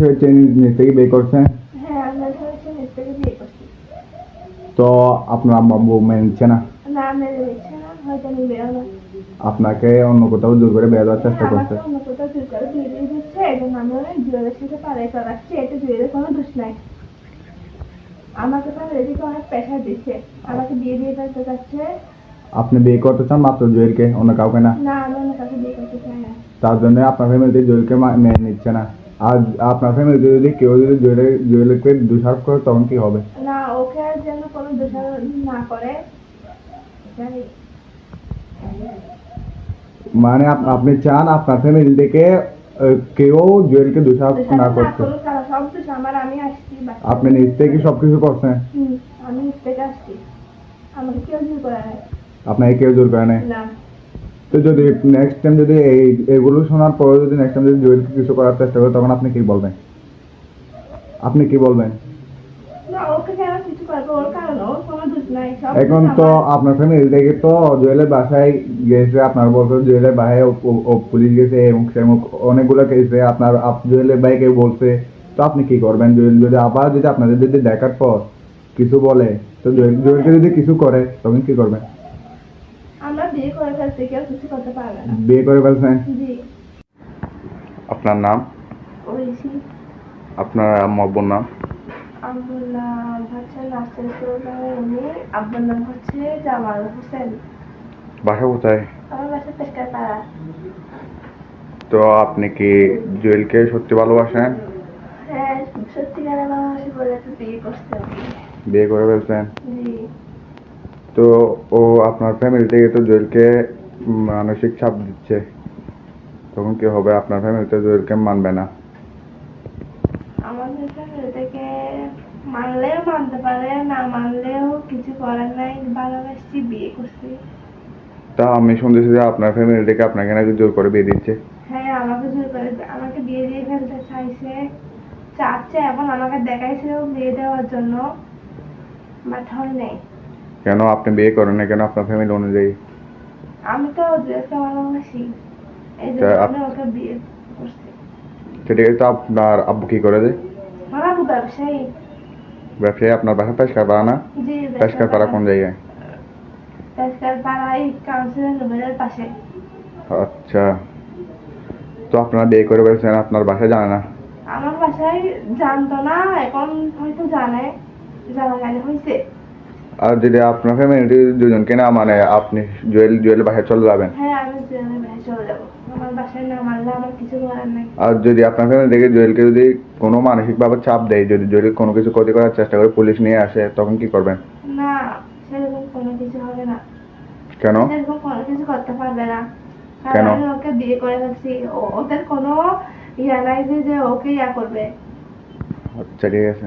হয়েছে নিজ থেকে বিয়ে করছে। হ্যাঁ তো আপনার আম্মা বউ মেনে নিচ্ছে না? আপনাকে অন্য কোথাও করে বিয়ে দেওয়ার চেষ্টা করছে। আমাকে তাহলে এদিকে অনেক প্রেশার দিচ্ছে। আমাকে বিয়ে দিয়ে ফেলতে চাচ্ছে আপনি বিয়ে করতে চান মাত্র জুয়েলকে অন্য কাউকে না? তার জন্য আপনার ফ্যামিলিতে জুয়েলকে মা- মেনে নিচ্ছে না। আর আপনার ফ্যামিলিতে যদি কেউ যদি জুয়েলের জুয়েলকে দোষারোপ করে তখন কি হবে? না ওকে আর যেন কোনো দোষারোপ না করে মানে আপ- আপনি চান আপনার ফ্যামিলি থেকে কেউ জুয়েলকে দোষারোপ না করতে। আপনি নিজ থেকে সবকিছু করছেন? আমি নিজ থেকে আসছি। আমাকে কেউ জোর করে নাই। আপনাকে কেউ জোর করে নেই? না। তো যদি নেক্সট টাইম যদি এই এগুলো শোনার পরে যদি নেক্সট টাইম যদি জুয়েলকে কিছু করার চেষ্টা করে তখন আপনি কি বলবেন? আপনি কি বলবেন? এখন তো আপনার ফ্যামিলি থেকে তো জুয়েলের বাসায় গেছে আপনার বলতে জুয়েলের বাসায় পুলিশ গেছে এবং অনেকগুলো কেসে আপনার আপ- জুয়েলের ভাইকে বলছে। তো আপনি কি করবেন? জুয়েল যদি আবার যদি আপনাদের যদি দেখার পর কিছু বলে তো জুয়েল জুয়েলকে যদি কিছু করে তখন কি করবেন? আমরা বিয়ে করে ফেলতে কেউ কিছু করতে পারবে না। বিয়ে করে ফেলছেন জি। আপনার নাম? আপনার নাম? আব্বুর নাম হচ্ছে নাসির উনি আব্বুর নাম হচ্ছে জামাল হোসেন। বাসা কোথায়? আমার বাসা তো আপনি কি জুয়েলকে সত্যি ভালোবাসেন? হ্যাঁ সত্যিকারে ভালোবাসি বলে তো বিয়ে করতে বিয়ে করে ফেলছেন? তো ও আপনার ফ্যামিলি থেকে তো জুয়েলকে মানসিক চাপ দিচ্ছে। তখন কি হবে? আপনার ফ্যামিলিতে জুয়েলকে মানবে না। আমাদের ফ্যামিলি থেকে মানলেও মানতে পারে না মানলেও কিছু করার নাই। ভালোবাসছি বিয়ে করছি। তা আমি শুনতেছি যে আপনার ফ্যামিলি থেকে আপনাকে নাকি জোর করে বিয়ে দিচ্ছে। হ্যাঁ আমাকে জোর করে আমাকে বিয়ে দিয়ে ফেলতে চাইছে। চাচ্ছে এখন আমাকে দেখাইছিল বিয়ে দেওয়ার জন্য। বাট হয় নাই। কেন আপনি বিয়ে করেন না কেন আপনার ফ্যামিলি অনুযায়ী? আমি তো জুয়েলকে ভালোবাসি এই জন্য আমি ওকে বিয়ে করছি। সেটা তো আপনার আব্বু কি করে দেয়? আমার আবু ব্যবসায়ী। ব্যবসায়ী আপনার বাসা পেশকার পাড়া না? জি পেশকার পাড়া কোন জায়গায়? পেশকার পাড়া এই কাউন্সিলের নোবেলের পাশে। আচ্ছা তো আপনারা বিয়ে করে ফেলছেন আপনার বাসা জানে না? আমার বাসায় জানতো না এখন হয়তো জানে জানা জানি হয়েছে আর যদি আপনার ফ্যামিলি দুজনকে না মানে আপনি জুয়েল জুয়েল বাসায় চলে যাবেন? হ্যাঁ আর যদি আপনার ফ্যামিলি থেকে জুয়েলকে যদি কোনো মানসিকভাবে চাপ দেয় যদি জুয়েল কোনো কিছু ক্ষতি করার চেষ্টা করে পুলিশ নিয়ে আসে তখন কি করবেন? না সেরকম কোনো কিছু হবে না। কেন? সেরকম কোনো কিছু করতে পারবে না। কেন? আমি ওকে বিয়ে করে ফেলছি। ওদের কোনো ইয়া নাই যে ওকে ইয়া করবে। আচ্ছা ঠিক আছে।